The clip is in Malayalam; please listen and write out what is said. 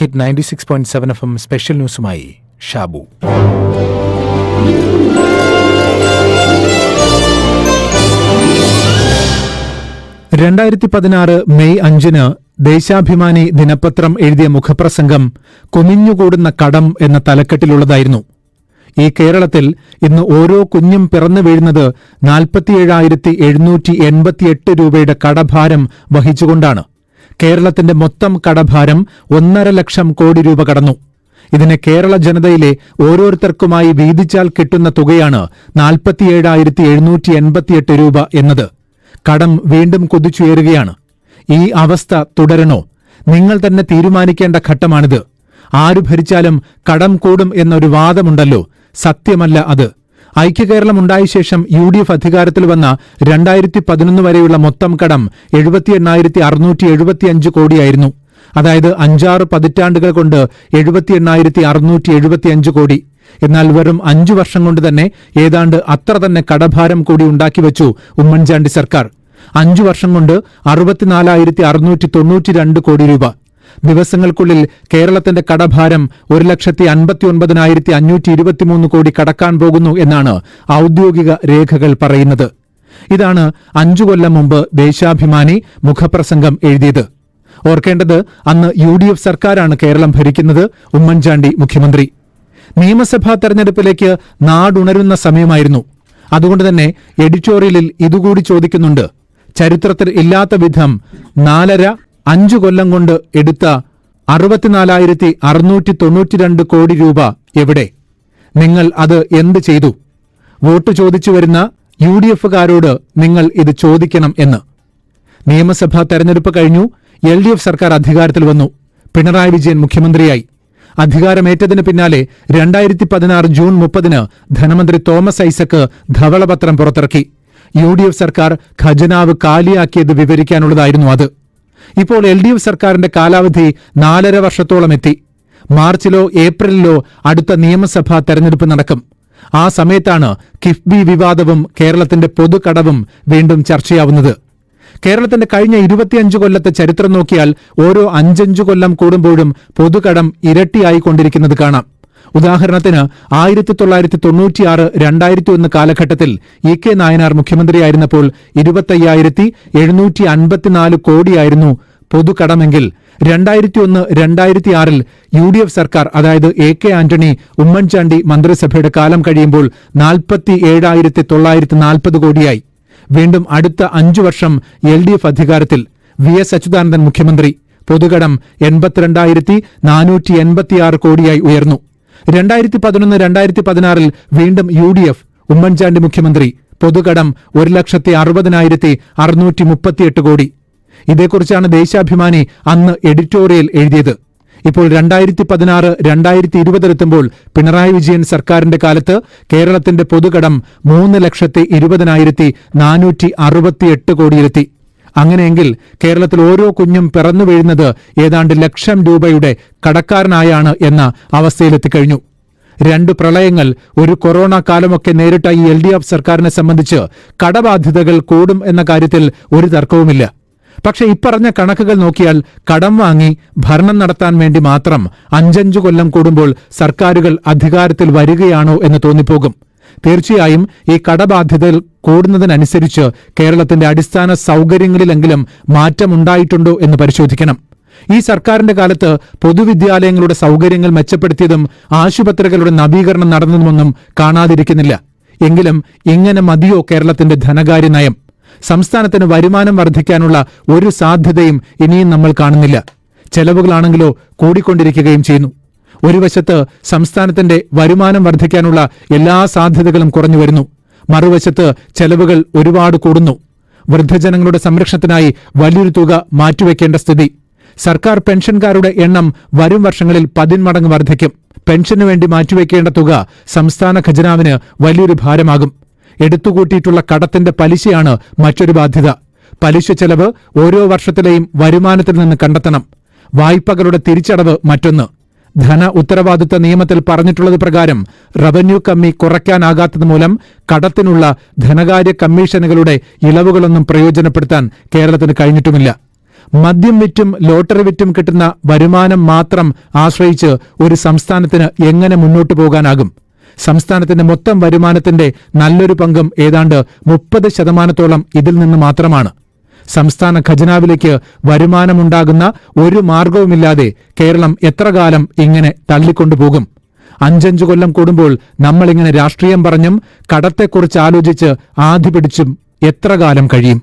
Hit ninety six point seven FM M special ന്യൂസുമായി ഷാബു. രണ്ടായിരത്തി പതിനാറ് മെയ് അഞ്ചിന് ദേശാഭിമാനി ദിനപത്രം എഴുതിയ മുഖപ്രസംഗം കുമിഞ്ഞുകൂടുന്ന കടം എന്ന തലക്കെട്ടിലുള്ളതായിരുന്നു. ഈ കേരളത്തിൽ ഇന്ന് ഓരോ കുഞ്ഞും പിറന്നു വീഴുന്നത് നാൽപ്പത്തിയേഴായിരത്തി എഴുന്നൂറ്റി എൺപത്തിയെട്ട് രൂപയുടെ കടഭാരം വഹിച്ചുകൊണ്ടാണ്. കേരളത്തിന്റെ മൊത്തം കടഭാരം ഒന്നര ലക്ഷം കോടി രൂപ കടന്നു. ഇതിന് കേരള ജനതയിലെ ഓരോരുത്തർക്കുമായി വീതിച്ചാൽ കിട്ടുന്ന തുകയാണ് നാൽപ്പത്തിയേഴായിരത്തി എഴുന്നൂറ്റി എൺപത്തിയെട്ട് രൂപ എന്നത്. കടം വീണ്ടും കുതിച്ചുയരുകയാണ്. ഈ അവസ്ഥ തുടരണോ? നിങ്ങൾ തന്നെ തീരുമാനിക്കേണ്ട ഘട്ടമാണിത്. ആരു ഭരിച്ചാലും കടം കൂടും എന്നൊരു വാദമുണ്ടല്ലോ. സത്യമല്ല അത്. ഐക്യകേരളം ഉണ്ടായ ശേഷം യു ഡി എഫ് അധികാരത്തിൽ വന്ന രണ്ടായിരത്തി പതിനൊന്ന് വരെയുള്ള മൊത്തം കടം എഴുപത്തി എണ്ണായിരത്തി അറുന്നൂറ്റി എഴുപത്തിയഞ്ച് കോടിയായിരുന്നു. അതായത് അഞ്ചാറ് പതിറ്റാണ്ടുകൾ കൊണ്ട് എഴുപത്തി എണ്ണായിരത്തി അറുന്നൂറ്റി എഴുപത്തിയഞ്ച് കോടി. എന്നാൽ വെറും അഞ്ചു വർഷം കൊണ്ട് തന്നെ ഏതാണ്ട് അത്ര തന്നെ കടഭാരം കൂടി ഉണ്ടാക്കി വെച്ചു ഉമ്മൻചാണ്ടി സർക്കാർ. അഞ്ചു വർഷം കൊണ്ട് അറുപത്തിനാലായിരത്തി അറുന്നൂറ്റി തൊണ്ണൂറ്റി രണ്ട് കോടി രൂപ. ദിവസങ്ങൾക്കുള്ളിൽ കേരളത്തിന്റെ കടഭാരം ഒരു ലക്ഷത്തി അൻപത്തി ഒൻപതിനായിരത്തി അഞ്ഞൂറ്റി ഇരുപത്തിമൂന്ന് കോടി കടക്കാൻ പോകുന്നു എന്നാണ് ഔദ്യോഗിക രേഖകൾ പറയുന്നത്. ഇതാണ് അഞ്ചു കൊല്ലം മുമ്പ് ദേശാഭിമാനി മുഖപ്രസംഗം എഴുതിയത്. ഓർക്കേണ്ടത് അന്ന് യു ഡി എഫ് സർക്കാരാണ് കേരളം ഭരിക്കുന്നത് ഉമ്മൻചാണ്ടി മുഖ്യമന്ത്രി. നിയമസഭാ തെരഞ്ഞെടുപ്പിലേക്ക് നാടുണരുന്ന സമയമായിരുന്നു. അതുകൊണ്ട് തന്നെ എഡിറ്റോറിയലിൽ ഇതുകൂടി ചോദിക്കുന്നുണ്ട്. ചരിത്രത്തിൽ ഇല്ലാത്ത വിധം നാലര അഞ്ചു കൊല്ലം കൊണ്ട് എടുത്ത അറുപത്തിനാലായിരത്തി അറുന്നൂറ്റി തൊണ്ണൂറ്റിരണ്ട് കോടി രൂപ എവിടെ? നിങ്ങൾ അത് എന്ത് ചെയ്തു? വോട്ട് ചോദിച്ചു വരുന്ന യു ഡി എഫുകാരോട് നിങ്ങൾ ഇത് ചോദിക്കണം എന്ന്. നിയമസഭാ തെരഞ്ഞെടുപ്പ് കഴിഞ്ഞു എൽ ഡി എഫ് സർക്കാർ അധികാരത്തിൽ വന്നു. പിണറായി വിജയൻ മുഖ്യമന്ത്രിയായി. അധികാരമേറ്റതിന് പിന്നാലെ രണ്ടായിരത്തി പതിനാറ് ജൂൺ മുപ്പതിന് ധനമന്ത്രി തോമസ് ഐസക്ക് ധവളപത്രം പുറത്തിറക്കി. യു ഡി എഫ് സർക്കാർ ഖജനാവ് കാലിയാക്കിയത് വിവരിക്കാനുള്ളതായിരുന്നു അത്. ഇപ്പോൾ എൽ ഡി എഫ് സർക്കാരിന്റെ കാലാവധി നാലര വർഷത്തോളം എത്തി. മാർച്ചിലോ ഏപ്രിലിലോ അടുത്ത നിയമസഭാ തെരഞ്ഞെടുപ്പ് നടക്കും. ആ സമയത്താണ് കിഫ്ബി വിവാദവും കേരളത്തിന്റെ പൊതുകടവും വീണ്ടും ചർച്ചയാവുന്നത്. കേരളത്തിന്റെ കഴിഞ്ഞ ഇരുപത്തിയഞ്ച് കൊല്ലത്തെ ചരിത്രം നോക്കിയാൽ ഓരോ അഞ്ചഞ്ചു കൊല്ലം കൂടുമ്പോഴും പൊതുകടം ഇരട്ടിയായിക്കൊണ്ടിരിക്കുന്നത് കാണാം. ഉദാഹരണത്തിന് ആയിരത്തി തൊള്ളായിരത്തി തൊണ്ണൂറ്റിയാറ് രണ്ടായിരത്തി ഒന്ന് കാലഘട്ടത്തിൽ ഇ കെ നായനാർ മുഖ്യമന്ത്രിയായിരുന്നപ്പോൾ ഇരുപത്തയ്യായിരത്തി എഴുന്നൂറ്റി അൻപത്തിനാല് കോടിയായിരുന്നു പൊതുകടമെങ്കിൽ. രണ്ടായിരത്തി ഒന്ന് രണ്ടായിരത്തി ആറിൽ യു ഡി എഫ് സർക്കാർ അതായത് എ കെ ആന്റണി ഉമ്മൻചാണ്ടി മന്ത്രിസഭയുടെ കാലം കഴിയുമ്പോൾ നാൽപ്പത്തി ഏഴായിരത്തി തൊള്ളായിരത്തി നാൽപ്പത് കോടിയായി. വീണ്ടും അടുത്ത അഞ്ചു വർഷം എൽ ഡി എഫ് അധികാരത്തിൽ. വി എസ് അച്യുതാനന്ദൻ മുഖ്യമന്ത്രി പൊതുകടം എൺപത്തിരണ്ടായിരത്തി നാനൂറ്റി എൺപത്തിയാറ് കോടിയായി ഉയർന്നു. രണ്ടായിരത്തി പതിനൊന്ന് രണ്ടായിരത്തി പതിനാറിൽ വീണ്ടും യു ഡി എഫ് ഉമ്മൻചാണ്ടി മുഖ്യമന്ത്രി പൊതുകടം ഒരു ലക്ഷത്തി അറുപതിനായിരത്തി അറുന്നൂറ്റി മുപ്പത്തിയെട്ട് കോടി. ഇതേക്കുറിച്ചാണ് ദേശാഭിമാനി അന്ന് എഡിറ്റോറിയൽ എഴുതിയത്. ഇപ്പോൾ രണ്ടായിരത്തി പതിനാറ് രണ്ടായിരത്തി ഇരുപതിലെത്തുമ്പോൾ പിണറായി വിജയൻ സർക്കാരിന്റെ കാലത്ത് കേരളത്തിന്റെ പൊതുകടം മൂന്ന് ലക്ഷത്തി ഇരുപതിനായിരത്തി നാനൂറ്റി അറുപത്തിയെട്ട് കോടിയിലെത്തി. അങ്ങനെയെങ്കിൽ കേരളത്തിൽ ഓരോ കുഞ്ഞും പിറന്നു വീഴുന്നത് ഏതാണ്ട് ലക്ഷം രൂപയുടെ കടക്കാരനായാണ് എന്ന അവസ്ഥയിലെത്തിക്കഴിഞ്ഞു. രണ്ട് പ്രളയങ്ങൾ ഒരു കൊറോണ കാലമൊക്കെ നേരിട്ട ഈ എൽ ഡി എഫ് സർക്കാരിനെ സംബന്ധിച്ച് കടബാധ്യതകൾ കൂടും എന്ന കാര്യത്തിൽ ഒരു തർക്കവുമില്ല. പക്ഷെ ഇപ്പറഞ്ഞ കണക്കുകൾ നോക്കിയാൽ കടം വാങ്ങി ഭരണം നടത്താൻ വേണ്ടി മാത്രം അഞ്ചഞ്ചു കൊല്ലം കൂടുമ്പോൾ സർക്കാരുകൾ അധികാരത്തിൽ വരികയാണോ എന്ന് തോന്നിപ്പോകും. തീർച്ചയായും ഈ കടബാധ്യതകൾ കൂടുന്നതിനനുസരിച്ച് കേരളത്തിന്റെ അടിസ്ഥാന സൗകര്യങ്ങളിലെങ്കിലും മാറ്റമുണ്ടായിട്ടുണ്ടോ എന്ന് പരിശോധിക്കണം. ഈ സർക്കാരിന്റെ കാലത്ത് പൊതുവിദ്യാലയങ്ങളുടെ സൗകര്യങ്ങൾ മെച്ചപ്പെടുത്തിയതും ആശുപത്രികളുടെ നവീകരണം നടന്നതുമൊന്നും കാണാതിരിക്കുന്നില്ല. എങ്കിലും ഇങ്ങനെ മതിയോ കേരളത്തിന്റെ ധനകാര്യ നയം. സംസ്ഥാനത്തിന് വരുമാനം വർദ്ധിക്കാനുള്ള ഒരു സാധ്യതയും ഇനിയും നമ്മൾ കാണുന്നില്ല. ചെലവുകളാണെങ്കിലോ കൂടിക്കൊണ്ടിരിക്കുകയും ചെയ്യുന്നു. ഒരു വശത്ത് സംസ്ഥാനത്തിന്റെ വരുമാനം വർദ്ധിക്കാനുള്ള എല്ലാ സാധ്യതകളും കുറഞ്ഞു വരുന്നു. മറുവശത്ത് ചെലവുകൾ ഒരുപാട് കൂടുന്നു. വൃദ്ധജനങ്ങളുടെ സംരക്ഷണത്തിനായി വലിയൊരു തുക മാറ്റിവെക്കേണ്ട സ്ഥിതി. സർക്കാർ പെൻഷൻകാരുടെ എണ്ണം വരും വർഷങ്ങളിൽ പതിന്മടങ്ങ് വർദ്ധിക്കും. പെൻഷനു വേണ്ടി മാറ്റിവെക്കേണ്ട തുക സംസ്ഥാന ഖജനാവിന് വലിയൊരു ഭാരമാകും. എടുത്തുകൂട്ടിയിട്ടുള്ള കടത്തിന്റെ പലിശയാണ് മറ്റൊരു ബാധ്യത. പലിശ ചെലവ് ഓരോ വർഷത്തിലെയും വരുമാനത്തിൽ നിന്ന് കണ്ടെത്തണം. വായ്പകളുടെ തിരിച്ചടവ് മറ്റൊന്ന്. ധന ഉത്തരവാദിത്ത നിയമത്തിൽ പറഞ്ഞിട്ടുള്ളത് പ്രകാരം റവന്യൂ കമ്മി കുറയ്ക്കാനാകാത്തത് മൂലം കടത്തിനുള്ള ധനകാര്യ കമ്മീഷനുകളുടെ ഇളവുകളൊന്നും പ്രയോജനപ്പെടുത്താൻ കേരളത്തിന് കഴിഞ്ഞിട്ടുമില്ല. മദ്യം വിറ്റും ലോട്ടറി വിറ്റും കിട്ടുന്ന വരുമാനം മാത്രം ആശ്രയിച്ച് ഒരു സംസ്ഥാനത്തിന് എങ്ങനെ മുന്നോട്ടു പോകാനാകും? സംസ്ഥാനത്തിന്റെ മൊത്തം വരുമാനത്തിന്റെ നല്ലൊരു പങ്കും ഏതാണ്ട് മുപ്പത് ശതമാനത്തോളം ഇതിൽ നിന്ന് മാത്രമാണ്. സംസ്ഥാന ഖജനാവിലേക്ക് വരുമാനമുണ്ടാകുന്ന ഒരു മാർഗവുമില്ലാതെ കേരളം എത്ര കാലം ഇങ്ങനെ തള്ളിക്കൊണ്ടുപോകും? അഞ്ചഞ്ചു കൊല്ലം കൂടുമ്പോൾ നമ്മളിങ്ങനെ രാഷ്ട്രീയം പറഞ്ഞും കടത്തെക്കുറിച്ച് ആലോചിച്ച് ആധി പിടിച്ചും എത്ര കാലം കഴിയും?